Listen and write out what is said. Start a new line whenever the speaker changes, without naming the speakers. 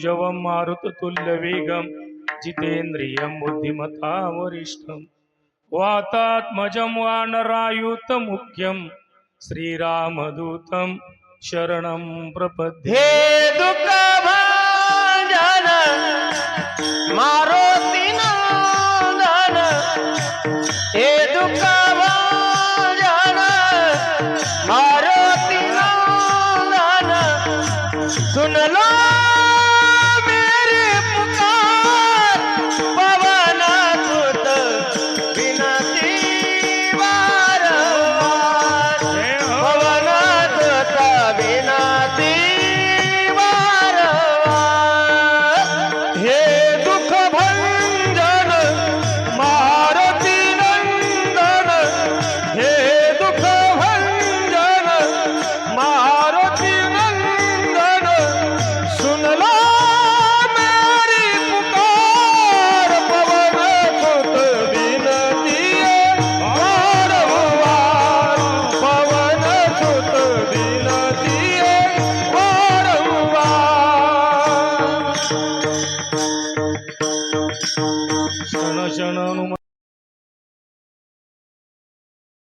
जवं मारुततुल्यवेगं जितेन्द्रियं बुद्धिमता वरिष्ठं. वातात्मजं वानरायुतमुख्यं श्रीरामदूतं शरणं प्रपद्ये.
दुःखभाजन मारुति नंदन हे दुःखभाजन मारुति नंदन सुनलो ಶರಣು